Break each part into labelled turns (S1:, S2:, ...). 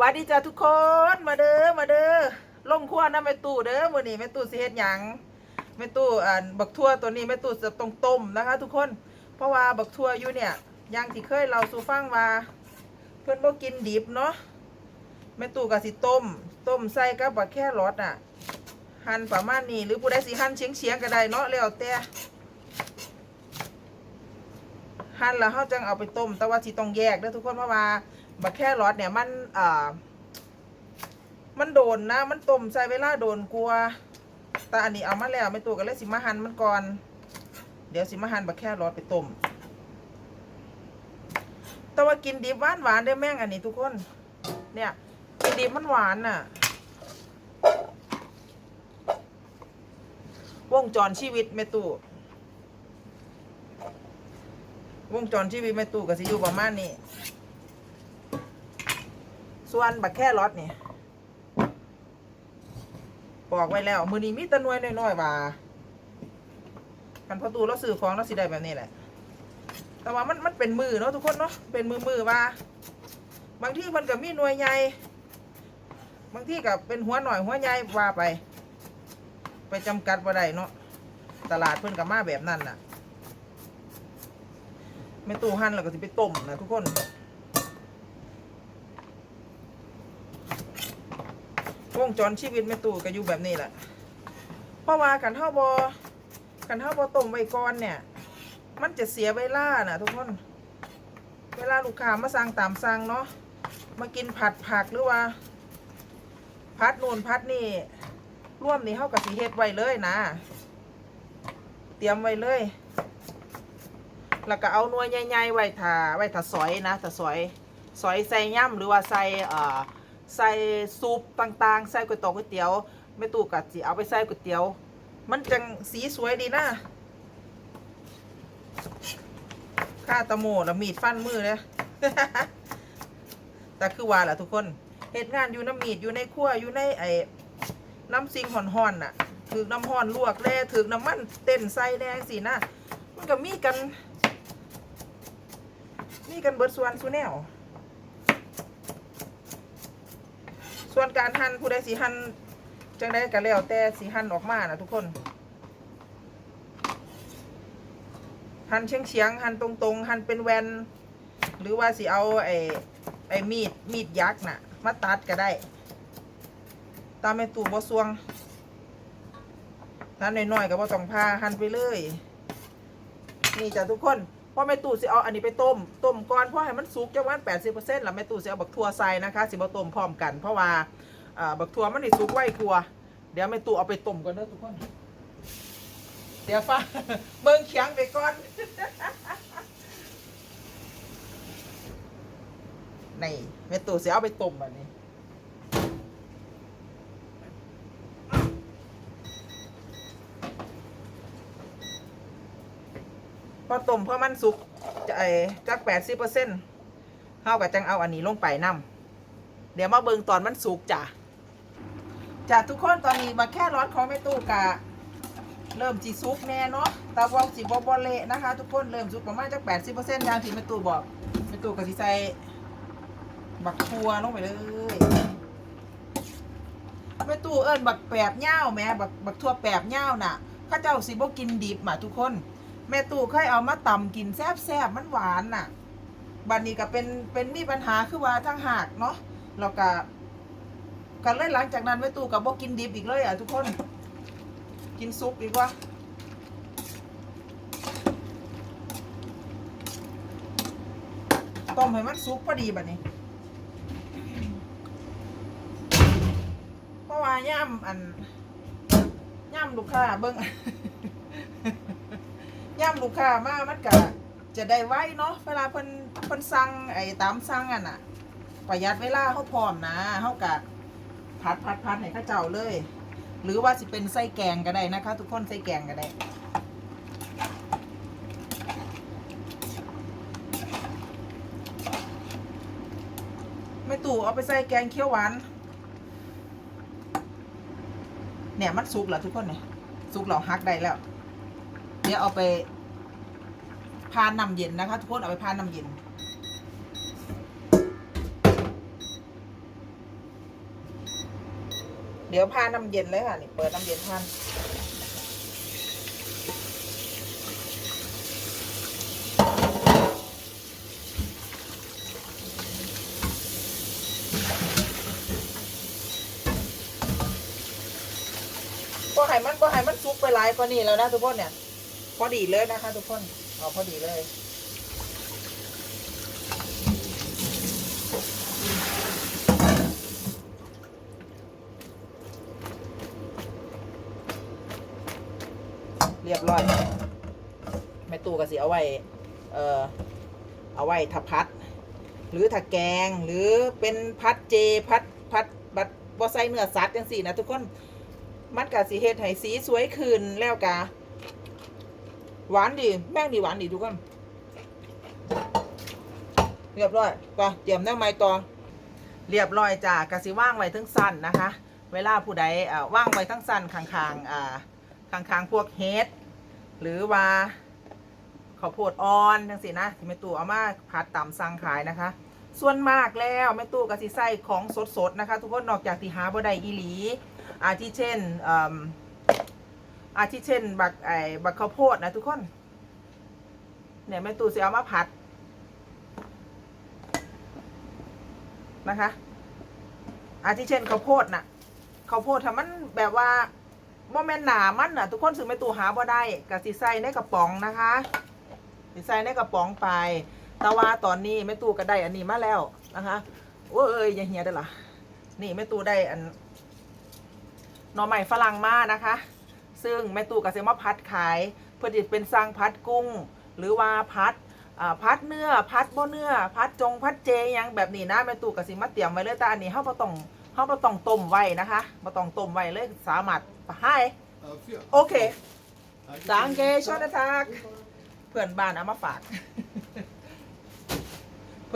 S1: วัสดีจ้าทุกคนมาเด้อมาเด้อลงครัวน้ำแม่ตู้เด้อมื้อนี้แม่ตู้สิเฮ็ดหยังแม่ตู้อ่าบักทั่วตัวนี้แม่ตู้จะต้องต้มนะคะ ทุกคน เพราะว่าบักทั่วอยู่เนี่ยอยังที่เคยเราสู่ฟังว่าเพิ่อนบ่กินดิบเนาะแม่ตู้ก็สิต้ม ต้มใส่กับบักแครอทอะหั่นประมาณนี้หรือผู้ใดสิหั่นเฉียงๆก็ได้เนาะแล้วแต่หั่นแล้วเฮาจังเอาไปต้ม แต่ว่าสิต้องแยกเด้อทุกคนเพราะว่า บักแครอทเนี่ยมันอ่ามันโดนนะ มันต้มใส่เวลาโดนกลัว แต่อันนี้เอามาแล้วไม่ตัวกันเลยสิมาหั่นมันก่อน เดี๋ยวสิมาหั่นบักแครอทไปต้มแต่ว่ากินดิบหวานหวานได้แม่งอันนี้ทุกคน เนี่ยกินดิบมันหวานน่ะ วงจรชีวิตแม่ตู้วงจรชีวิตแม่ตู้ก็สิอยู่ประมาณนี้ ส่วนบักแค่รอดนี่บอกไว้แล้ว มือนี้มีตะนวยน้อยๆว่าคันพอตูเราซื้อของเราสิได้แบบนี้แหละ แต่ว่ามันมันเป็นมือเนาะทุกคนเนาะเป็นมือมือว่า บางที่มันก็มีหน่วยใหญ่บางที่ก็เป็นหัวหน่อยหัวใหญ่ว่าไป ไปจำกัดว่าได้เนาะตลาดเพิ่นกับมาแบบนั้นน่ะแม่ตู้หั่นแล้วก็สิไปต้มนะทุกคน วงจรชีวิตแม่ตู่ก็อยู่แบบนี้แหละเพราะว่ากันเท่าบอกันเท่าบอต้มไว้ก่อนเนี่ย มันจะเสียเวลาน่ะ ทุกคน เวลาลูกค้ามาสั่งตามสั่งเนาะมากินผัดผักหรือว่าพัดนู่นพัดนี่ร่วมนี่เท่ากับสีเฮ็ดไว้เลยนะ เตรียมไว้เลย แล้วก็เอานวยใหญ่ๆไว้ถ่าไว้ถ่าซอยนะถ่าซอยซอยใส่ย่ำหรือว่าใส่เอ่อ ใส่ซุปต่างๆ ใส่ก๋วยเตี๋ยวก๋วยเตี๋ยวไม่ตู่กัดสิเอาไปใส่ก๋วยเตี๋ยว มันจังสีสวยดีนะข้าตะโมแล้วมีดฟันมือเลยแต่คือว่าแหละทุกคนเหตุงานอยู่น้ำมีดอยู่ในครัวอยู่ในไอ้น้ำซิงห่อนๆน่ะถือน้ำห่อนลวกแล่ถือน้ำมันเต้นใส่แดงสินะมันก็มีกัน มีกันเบิดส่วนสุแนว ส่วนการหั่นผู้ใดสีหั่นจังได้ก็แล้วแต่สีหั่นออกมานะทุกคน หั่นเฉียงเฉียงหั่นตรงๆ หั่นเป็นแวนหรือว่าสิเอาไอ้ไอ้มีดมีดยักษ์น่ะ มาตัดก็ได้ ตามแม่ตู่บ่ซวงหั่นน้อยๆก็บ่ต้องพาหั่นไปเลย นี่จ้ะทุกคน พราะแม่ตู่สิเอาอันนี้ไปต้ม ต้มก่อนเพราะให้มันสุกจังหวันแปดสิบเปอร์เซ็นต์แล้วแม่ตู่สิเอาบักทั่วใส่นะคะ สิบ่ต้มพร้อมกัน เพราะว่าบักทั่วมันนี่สุกไวกลัวาเดี๋ยวแม่ตู่เอาไปต้มก่อนเด้อทุกคน เดี๋ยวฟ้าเบิ่งเขียงไปก่อนนี่แม่ตู่สิเอาไปต้มแบบนี้ อต้มเพราะมันสุกจะไอ้จักแปดสิบเปอร์เซ็นต์เฮากับจังเอาอันนี้ลงไปนำเดี๋ยวมาเบิ่งตอนมันสุกจ้ะจ้ะทุกคนตอนนี้มาแค่ร้อนของแม่ตู้กะเริ่มจีสุกแน่เนาะตาวองสีบอบอเละนะคะ ทุกคนเริ่มสุกประมาณจักแปดสิบเปอร์เซ็นต์อย่างที่แม่ตู้บอกแม่ตู้ก็สิใส่บักทัวลงไปเลยแม่ตู้เอิ้นบักแปบเง่าแม่บักบักทัวแปบเง่าน่ะข้าเจ้าสิบ่กินดิบมาทุกคน แม่ตู่เคยเอามาตำกินแซ่บแซบๆมันหวานน่ะ บัดนนี้ก็เป็นเป็นมีปัญหาคือว่าทั้งหากเนาะเราก็กันเลยหลังจากนั้นแม่ตู่ก็บ่กินดิบอีกเลยอะทุกคน กินซุปดีกว่าต้มให้มันสุกพอดีบัดนี้ เพราะว่าย่ำอันย่ำลูกค้าเบิ่ง ย่ำลูกค้ามามันก็จะได้ไว้เนาะเวลาเพิ่นเพิ่นสั่งไอ้ตามสั่งอะน่ะ ประหยัดเวลาเขาพร้อมนะเขากะพัดพัดพัดให้เข้าเจ้าเลย หรือว่าสิเป็นไส้แกงก็ได้นะคะ ทุกคนไส้แกงก็ได้ไม่ตู่เอาไปใส่แกงเขียวหวานเนี่ยมันสุกแล้วทุกคนเนี่ยสุกแล้วฮักได้แล้ว เดี๋ยวเอาไป พานน้ำเย็นนะคะ ทุกคนเอาไปพานน้ำเย็น เดี๋ยวพาน้ำเย็นเลยค่ะนี่เปิดน้ำเย็นพันก็ให้มันก็ให้มันซุกไปหลายกว่านี้แล้วนะทุกคนเนี่ย พอดีเลยนะคะทุกคน เอาพอดีเลยเรียบร้อยแม่ตู้ก็สิเอาไว้ เอ่อ เอาไว้ถ้าพัด หรือถ้าแกง หรือเป็นพัดเจ พัด พัด บัดบอใส่เนื้อสัตว์จังสี่นะทุกคน มันกะสีเฮ็ดให้สีสวยขึ้นแล้วกะ หวานดีแม่งดีหวานดีทุกคนเรียบร้อยไปเตรียมแนวไม้ต่อเรียบร้อยจ้ากระสิว่างไว้ทั้งสั้นนะคะ เวลาผู้ใดอ่าว่างไว้ทั้งสั้นข้างๆอ่าข้างๆพวกเฮดหรือว่าข้าวโพดอ่อนจังสินะที่แม่ตู้เอามาผัดตำสั่งขายนะคะ ส่วนมากแล้วแม่ตู้ก็สิใส่ของสดๆนะคะ ทุกคนนอกจากที่หาบ่ได้อีหลีอาทิเช่นเอาทิเช่น บักไอ้บักข้าวโพดนะทุกคน เนี่ยแม่ตู้สิเอามาผัดนะคะอาทิเช่นข้าวโพดน่ะข้าวโพดถ้ามันแบบว่าโมเมนหนามันน่ะ ทุกคนซื้อไม่ตู้หาบ่ได้กับสิใส่ในกระป๋องนะคะสิใส่ในกระป๋องไปแต่ว่าตอนนี้แม่ตู้ก็ได้อันนี้มาแล้วนะคะโอ้ยเอ้ยอย่าเหียได้อล่ะนี่แม่ตู้ได้อันหน่อใหม่ฝรั่งมานะคะ ซึ่งแม่ตู้ก็จะมาพัดขาย เพื่อที่เป็นสร้างพัดกุ้ง หรือว่าพัดพัดเนื้อพัดบ่เนื้อพัดจงพัดเจยังแบบนี้นะแม่ตู้ก็สิมาเตรียมไว้เลยแต่อันนี้เฮาบ่ต้องเฮาบ่ต้องต้มไว้นะคะบ่ต้องต้มไว้เลยสามารถให้โอเคสังเกชอดทักเพื่อนบ้านเอามาฝาก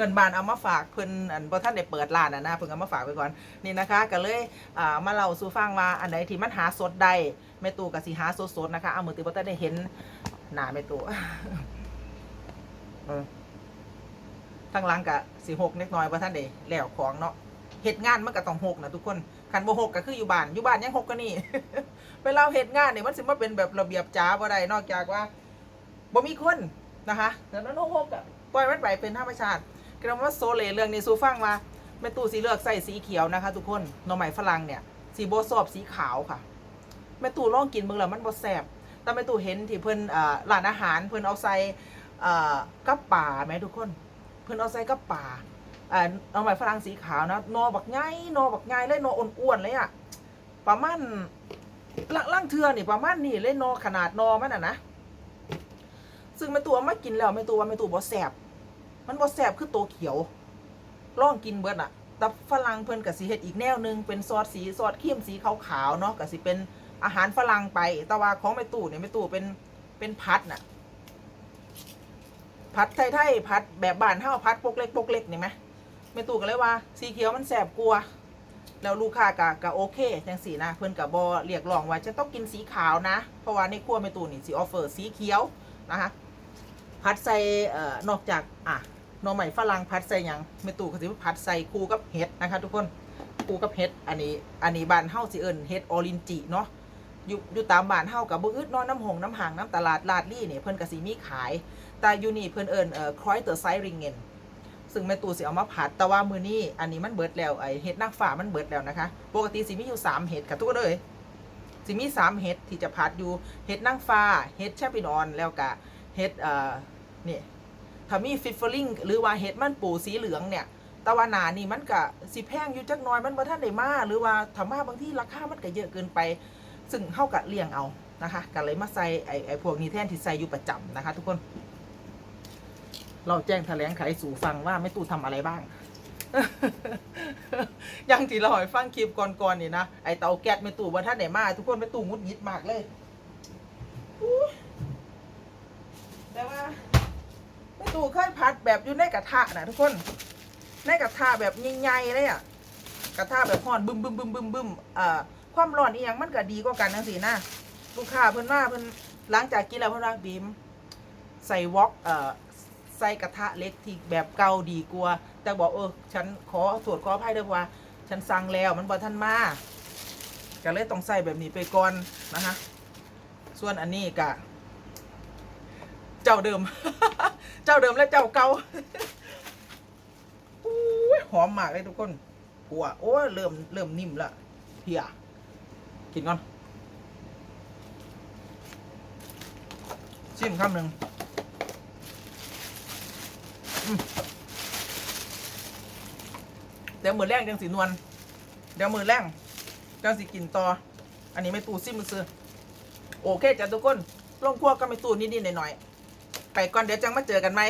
S1: พื่อนบ้านเอามาฝากเพื่อนอันพอท่านได้เปิดร้านอะนะเพิ่งเอามาฝากไปก่อนนี่นะคะก็เลยอ่ามาเล่าสู่ฟังว่าอันไหนที่มันหาสดได้แม่ตู่กับสีหาสดสดๆนะคะเอามือตีพอท่านได้เห็นหน้าแม่ตู่ทั้งหลังกับสีหกเล็กน้อยพอท่านได้แล้วของเนาะเหตุงานมันก็ต้องหกนะทุกคนคันบ่หกก็คืออยู่บ้านอยู่บ้านยังหกก็นี่เวลาเหตุงานเนี่ยมันสิมาเป็นแบบระเบียบจ๋าบ่ได้นอกจากว่าบ่มีคนนะคะแต่นั้นหกๆอะปล่อยมันไปเป็นธรรมชาติ ก็เลยว่าโซเลเรื่องนี้สู่ฟังว่าแม่ตู้สีเลือกใส่สีเขียวนะคะ ทุกคนหน่อไม้ฝรั่งเนี่ยสีโบสอบสีขาวค่ะแม่ตู้ลองกินเบิ่งแล้วมันบ่แซ่บแต่แม่ตู้เห็นที่เพิ่นอ่าร้านอาหารเพิ่นเอาใส่กับป่าแม่ทุกคน เพิ่นเอาใส่กับป่าอ่าหน่อไม้ฝรั่งสีขาวนะนอบักใหญ่หนอบักใหญ่เลยนออ้วนๆเลยอะประมาณล่างล่างเทือนี่ประมาณนี้เลยนอขนาดนอมันอะนะซึ่งแม่ตัวมากินแล้วแม่ตัวว่าแม่ตัวบ่แสบ มันบ่แสบคือตัวเขียวลองกินเบิดอะแต่ฝรั่งเพิ่นก็สิเฮ็ดอีกแนวหนึง เป็นซอสสีซอสครีมสีขาวๆเนาะก็สิเป็นอาหารฝรั่งไป แต่ว่าของแม่ตู่เนี่ยแม่ตู่เป็นเป็นพัดน่ะพัดไทยๆพัดแบบบ้านเฮาพัดปกเล็กปกเล็กนี่ไหมแม่ตู่ก็เลยว่า สีเขียวมันแสบกลัว แล้วลูกค้าก็ก็โอเคจังสีนะเพื่อนกับบอเรียกร้องว่าจะต้องกินสีขาวนะ เพราะว่าในครัวแม่ตูนี่สีออฟเฟอร์สีเขียวนะคะพัดใส่เอ่อนอกจากอะ หน่อใหม่ฝรั่งพัดใส่หยังแม่ตูก็สิพัดใส่คู่กับเห็ดนะคะ ทุกคนคู่กับเห็ดอันนี้อันนี้บานเฮาสิเอิ้นเห็ดออรินจิเนาะอยู่อยู่ตามบ้านเฮากับบ่อึดนอนน้ำหงน้ำหางน้ำตลาดลาดลี่เนี่ยเพิ่นก็สิมีขาย แต่อยู่นี่เพิ่นเอิ้นเอ่อครอยเตอร์ไซริงเงินซึ่งแม่ตูสิเอามาผัดแต่ว่ามือนี้อันนี้มันเบิดแล้วไอเห็ดนางฟ้ามันเบิดแล้วนะคะ ปกติสิมีอยู่สามเห็ดค่ะทุกคนเลยสิมีสามเห็ดที่จะผัดอยู่เห็ดนางฟ้าเห็ดแชมปินออนแล้วก็เห็ดเอ่อนี่ ถ้ามีฟิฟเฟอริงหรือว่าเห็ดมันปูสีเหลืองเนี่ยแต่ว่าหนานี่มันก็สิแพงอยู่จักน้อยมันบ่ทันได้มาหรือว่าถ้ามาบางที่ราคามันก็เยอะเกินไป ซึ่งเฮาก็เลี่ยงเอานะคะก็เลยมาใส่ไอไอพวกนี้แทนที่ใส่อยู่ประจำนะคะ ทุกคน เราแจ้งแถลงไขสู่ฟังว่าแม่ตู้ทำอะไรบ้างยังที่เราให้ฟังคลิปก่อนๆนี่นะไอเตาแก๊สแม่ตู้ว่าท่านไหนมาทุกคนแม่ตู้งุดหงิดมากเลยแต่ว่า ตู้เคยผัดแบบอยู่ในกระทะนะทุกคน ในกระทะแบบใหญ่ๆเลยอะกระทะแบบห่อนบึมบึมบึมบึมบึมอ่าความร้อนอีหยังมันก็ดีกว่ากันทั้งสี่นะลูกค้าเพิ่นว่าเพิ่นหลังจากกินแล้วเพิ่นว่าบีมใส่วอกเอ่อใส่กระทะเล็กที่แบบเก่าดีกว่าแต่บอกเออฉันขอตรวจขออภัยด้วยว่า ฉันสั่งแล้วมันบอท่านมาก็เลยต้องใส่แบบนี้ไปก่อนนะคะส่วนอันนี้กะเจ้าเดิม เจ้าเดิมและเจ้าเก่าอุ้ยหอมมากเลยทุกคนหัวโอ้เริ่มเริ่มนิ่มละเพียกินก่อนชิมคำหนึ่งเดี๋ยวมือแรงจังสีนวลเดี๋ยวมือแรงจังสีกินต่อ อันนี้ไม่ตูซิมมือซื้อโอเคจ้ะทุกคนลงครัวก็ไม่ตูนิดๆหน่อยๆ ไปก่อนเดี๋ยวจังมาเจอกันไหม